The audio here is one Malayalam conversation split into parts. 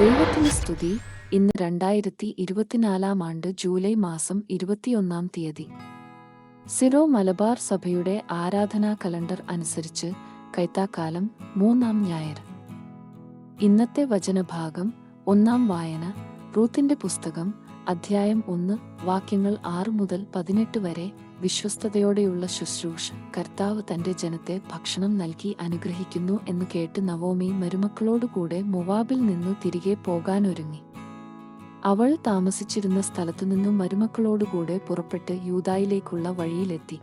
ദൈവത്തിന് സ്തുതി ഇന്ന് രണ്ടായിരത്തി ഇരുപത്തിനാലാം ആണ്ട് ജൂലൈ മാസം ഇരുപത്തിയൊന്നാം തീയതി. സിറോ മലബാർ സഭയുടെ ആരാധനാ കലണ്ടർ അനുസരിച്ച് കൈത്താക്കാലം മൂന്നാം ഞായർ. ഇന്നത്തെ വചനഭാഗം ഒന്നാം വായന റൂത്തിന്റെ പുസ്തകം അധ്യായം ഒന്ന് വാക്യങ്ങൾ ആറ് മുതൽ പതിനെട്ട് വരെ വിശ്വസ്തയോടെയുള്ള ശുശ്രൂഷ. കർത്താവ് തന്റെ ജനത്തെ ഭക്ഷണം നൽകി അനുഗ്രഹിക്കുന്നു എന്ന് കേട്ട് നവോമി മരുമക്കളോടുകൂടെ മുവാബിൽ നിന്നു തിരികെ പോകാനൊരുങ്ങി. അവൾ താമസിച്ചിരുന്ന സ്ഥലത്തുനിന്നും മരുമക്കളോടുകൂടെ പുറപ്പെട്ട് യൂതായിലേക്കുള്ള വഴിയിലെത്തി.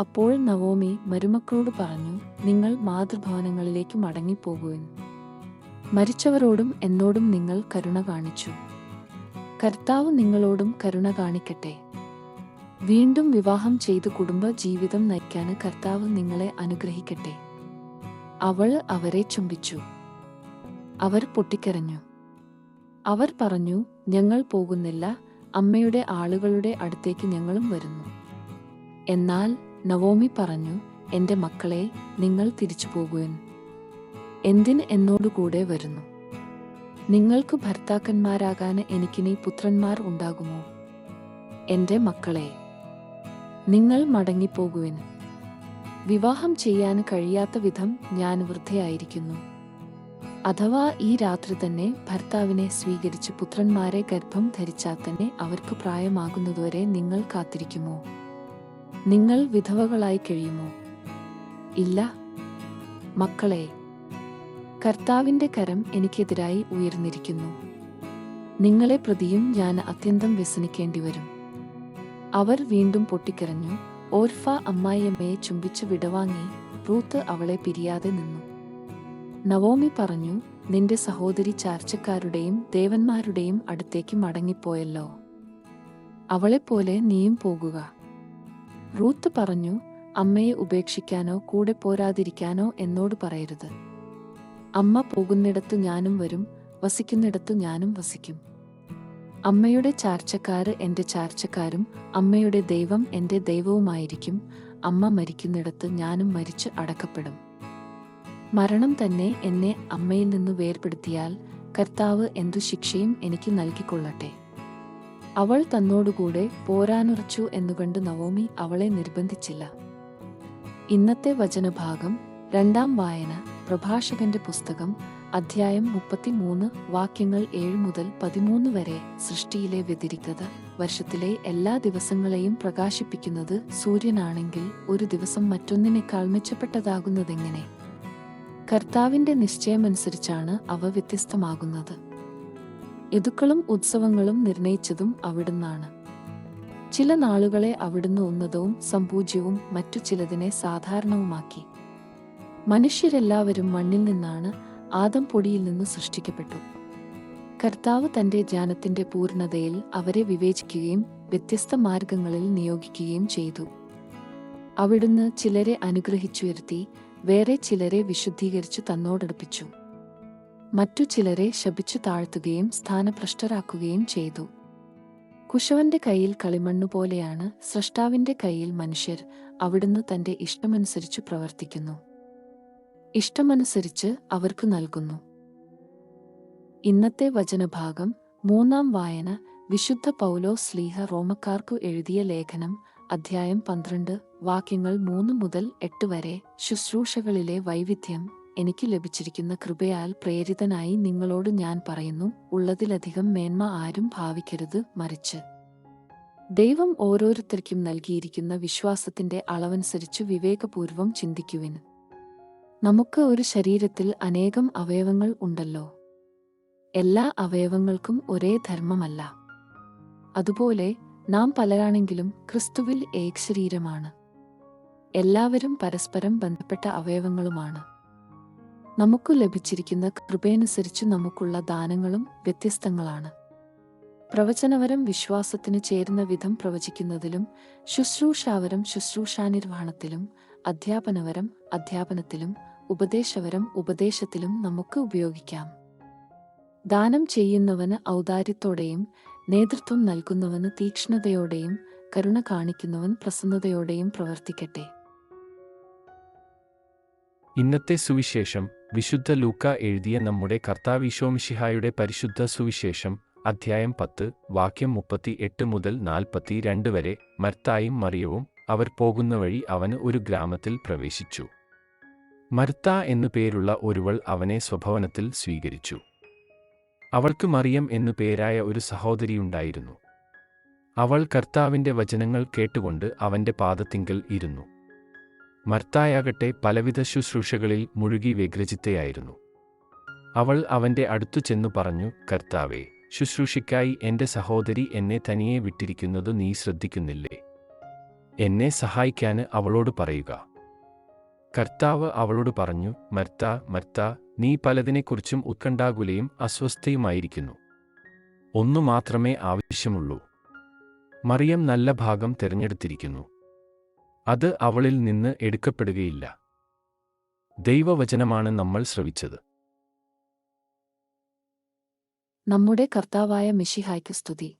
അപ്പോൾ നവോമി മരുമക്കളോട് പറഞ്ഞു നിങ്ങൾ മാതൃഭവനങ്ങളിലേക്ക് മടങ്ങിപ്പോകുവിൻ മരിച്ചവരോടും എന്നോടും നിങ്ങൾ കരുണ കാണിച്ചു. കർത്താവ് നിങ്ങളോടും കരുണ കാണിക്കട്ടെ. വീണ്ടും വിവാഹം ചെയ്ത് കുടുംബ ജീവിതം നയിക്കാൻ കർത്താവ് നിങ്ങളെ അനുഗ്രഹിക്കട്ടെ. അവൾ അവരെ ചുംബിച്ചു. അവർ പൊട്ടിക്കരഞ്ഞു. അവർ പറഞ്ഞു ഞങ്ങൾ പോകുന്നില്ല. അമ്മയുടെ ആളുകളുടെ അടുത്തേക്ക് ഞങ്ങളും വരുന്നു. എന്നാൽ നവോമി പറഞ്ഞു എന്റെ മക്കളെ നിങ്ങൾ തിരിച്ചു പോകുവൻ. എന്തിന് എന്നോടുകൂടെ വരുന്നു? നിങ്ങൾക്ക് ഭർത്താക്കന്മാരാകാൻ എനിക്കിനി പുത്രന്മാർ ഉണ്ടാകുമോ? എന്റെ മക്കളെ നിങ്ങൾ മടങ്ങിപ്പോകുവിൻ. വിവാഹം ചെയ്യാൻ കഴിയാത്ത വിധം ഞാൻ വൃദ്ധയായിരിക്കുന്നു. അഥവാ ഈ രാത്രി തന്നെ ഭർത്താവിനെ സ്വീകരിച്ച് പുത്രന്മാരെ ഗർഭം ധരിച്ചാൽ തന്നെ അവർക്ക് പ്രായമാകുന്നതുവരെ നിങ്ങൾ കാത്തിരിക്കുമോ? നിങ്ങൾ വിധവകളായി കഴിയുമോ? ഇല്ല. മക്കളെ കർത്താവിന്റെ കരം എനിക്കെതിരായി ഉയർന്നിരിക്കുന്നു. നിങ്ങളെ പ്രതിയും ഞാൻ അത്യന്തം വ്യസനിക്കേണ്ടി വരും അവർ വീണ്ടും പൊട്ടിക്കരഞ്ഞു. ഓർഫ അമ്മായിയമ്മയെ ചുംബിച്ച് വിടവാങ്ങി റൂത്ത് അവളെ പിരിയാതെ നിന്നു. നവോമി പറഞ്ഞു നിന്റെ സഹോദരി ചാർച്ചക്കാരുടെയും ദേവന്മാരുടെയും അടുത്തേക്ക് മടങ്ങിപ്പോയല്ലോ. അവളെപ്പോലെ നീയും പോകുക. റൂത്ത് പറഞ്ഞു അമ്മയെ ഉപേക്ഷിക്കാനോ കൂടെ പോരാതിരിക്കാനോ എന്നോട് പറയരുത്. അമ്മ പോകുന്നിടത്തു ഞാനും വരും വസിക്കുന്നിടത്തു ഞാനും വസിക്കും. അമ്മയുടെ ചാർച്ചക്കാര് എന്റെ ചാർച്ചക്കാരും അമ്മയുടെ ദൈവം എന്റെ ദൈവവുമായിരിക്കും. അമ്മ മരിക്കുന്നിടത്ത് ഞാനും മരിച്ച് അടക്കപ്പെടും. മരണം തന്നെ എന്നെ അമ്മയിൽ നിന്ന് വേർപെടുത്തിയാൽ കർത്താവ് എന്തു ശിക്ഷയും എനിക്ക് നൽകിക്കൊള്ളട്ടെ. അവൾ തന്നോടുകൂടെ പോരാനുറച്ചു എന്നുകണ്ട് നവോമി അവളെ നിർബന്ധിച്ചില്ല. ഇന്നത്തെ വചനഭാഗം രണ്ടാം വായന. പ്രഭാഷകന്റെ പുസ്തകം അധ്യായം മുപ്പത്തിമൂന്ന് വാക്യങ്ങൾ ഏഴ് മുതൽ പതിമൂന്ന് വരെ സൃഷ്ടിയിലെ വ്യതിരിക്തത. വർഷത്തിലെ എല്ലാ ദിവസങ്ങളെയും പ്രകാശിപ്പിക്കുന്നത് സൂര്യനാണെങ്കിൽ ഒരു ദിവസം മറ്റൊന്നിനേക്കാൾ മെച്ചപ്പെട്ടതാകുന്നതെങ്ങനെ കർത്താവിന്റെ നിശ്ചയമനുസരിച്ചാണ് അവ വ്യത്യസ്തമാകുന്നത്. യതുക്കളും ഉത്സവങ്ങളും നിർണയിച്ചതും അവിടുന്നാണ്. ചില നാളുകളെ അവിടുന്ന് ഉന്നതവും സമ്പൂജ്യവും മറ്റു ചിലതിനെ സാധാരണവുമാക്കി. മനുഷ്യരെല്ലാവരും മണ്ണിൽ നിന്നാണ് ആദം പൊടിയിൽ നിന്ന് സൃഷ്ടിക്കപ്പെട്ടു. കർത്താവ് തന്റെ ജ്ഞാനത്തിന്റെ പൂർണതയിൽ അവരെ വിവേചിക്കുകയും വ്യത്യസ്ത മാർഗങ്ങളിൽ നിയോഗിക്കുകയും ചെയ്തു. അവിടുന്ന് ചിലരെ അനുഗ്രഹിച്ചുയർത്തി വേറെ ചിലരെ വിശുദ്ധീകരിച്ചു തന്നോടടുപ്പിച്ചു. മറ്റു ചിലരെ ശപിച്ചു താഴ്ത്തുകയും സ്ഥാനഭ്രഷ്ടരാക്കുകയും ചെയ്തു. കുശവന്റെ കയ്യിൽ കളിമണ്ണു പോലെയാണ് സൃഷ്ടാവിന്റെ കയ്യിൽ മനുഷ്യർ അവിടുന്ന് തന്റെ ഇഷ്ടമനുസരിച്ചു പ്രവർത്തിക്കുന്നു. ഇഷ്ടമനുസരിച്ച് അവർക്ക് നൽകുന്നു. ഇന്നത്തെ വചനഭാഗം മൂന്നാം വായന വിശുദ്ധ പൗലോ സ്ലീഹ റോമക്കാർക്കു എഴുതിയ ലേഖനം അധ്യായം പന്ത്രണ്ട് വാക്യങ്ങൾ മൂന്ന് മുതൽ എട്ട് വരെ ശുശ്രൂഷകളിലെ വൈവിധ്യം എനിക്ക് ലഭിച്ചിരിക്കുന്ന കൃപയാൽ പ്രേരിതനായി നിങ്ങളോട് ഞാൻ പറയുന്നു ഉള്ളതിലധികം മേന്മ ആരും ഭാവിക്കരുത് മറിച്ച്. ദൈവം ഓരോരുത്തർക്കും നൽകിയിരിക്കുന്ന വിശ്വാസത്തിന്റെ അളവനുസരിച്ച് വിവേകപൂർവം ചിന്തിക്കുവിൻ. നമുക്ക് ഒരു ശരീരത്തിൽ അനേകം അവയവങ്ങൾ ഉണ്ടല്ലോ. എല്ലാ അവയവങ്ങൾക്കും ഒരേ ധർമ്മമല്ല. അതുപോലെ നാം പലരാണെങ്കിലും ക്രിസ്തുവിൽ ഏക് ശരീരമാണ് എല്ലാവരും പരസ്പരം ബന്ധപ്പെട്ട അവയവങ്ങളുമാണ്. നമുക്ക് ലഭിച്ചിരിക്കുന്ന കൃപയനുസരിച്ച് നമുക്കുള്ള ദാനങ്ങളും വ്യത്യസ്തങ്ങളാണ്. പ്രവചനവരം വിശ്വാസത്തിന് ചേരുന്ന വിധം പ്രവചിക്കുന്നതിലും ശുശ്രൂഷാവരം ശുശ്രൂഷാനിർവഹണത്തിലും അധ്യാപനവരം അധ്യാപനത്തിലും ഉപദേശവരം ഉപദേശത്തിലും നമുക്ക് ഉപയോഗിക്കാം. ദാനം ചെയ്യുന്നവന് ഔദാര്യത്തോടെയും നേതൃത്വം നൽകുന്നവന് തീക്ഷ്ണതയോടെയും കരുണ കാണിക്കുന്നവൻ പ്രസന്നതയോടെയും പ്രവർത്തിക്കട്ടെ. ഇന്നത്തെ സുവിശേഷം വിശുദ്ധ ലൂക്ക എഴുതിയ നമ്മുടെ കർത്താവിശോമിഷിഹായുടെ പരിശുദ്ധ സുവിശേഷം അധ്യായം പത്ത് വാക്യം മുപ്പത്തി എട്ട് മുതൽ നാൽപ്പത്തി രണ്ട് വരെ മർത്തായും മറിയവും അവർ പോകുന്ന വഴി അവന് ഒരു ഗ്രാമത്തിൽ പ്രവേശിച്ചു. മർത്ത എന്നു പേരുള്ള ഒരുവൾ അവനെ സ്വഭവനത്തിൽ സ്വീകരിച്ചു. അവൾക്ക് മറിയം എന്നു പേരായ ഒരു സഹോദരിയുണ്ടായിരുന്നു. അവൾ കർത്താവിന്റെ വചനങ്ങൾ കേട്ടുകൊണ്ട് അവന്റെ പാദത്തിങ്കൽ ഇരുന്നു. മർത്തായാകട്ടെ പലവിധ ശുശ്രൂഷകളിൽ മുഴുകി വ്യഗ്രചിത്തയായിരുന്നു അവൾ അവന്റെ അടുത്തു ചെന്നു പറഞ്ഞു കർത്താവേ ശുശ്രൂഷയ്ക്കായി എന്റെ സഹോദരി എന്നെ തനിയെ വിട്ടിരിക്കുന്നത് നീ ശ്രദ്ധിക്കുന്നില്ലേ? എന്നെ സഹായിക്കാന് അവളോട് പറയുക. കർത്താവ് അവളോട് പറഞ്ഞു മർത്ത മർത്ത നീ പലതിനെക്കുറിച്ചും ഉത്കണ്ഠാകുലയും അസ്വസ്ഥയുമായിരിക്കുന്നു. ഒന്നു മാത്രമേ ആവശ്യമുള്ളൂ. മറിയം നല്ല ഭാഗം തിരഞ്ഞെടുത്തിരിക്കുന്നു. അത് അവളിൽ നിന്ന് എടുക്കപ്പെടുകയില്ല. ദൈവവചനമാണ് നമ്മൾ ശ്രവിച്ചത്. നമ്മുടെ കർത്താവായ മിഷിഹായ്ക്ക് സ്തുതി.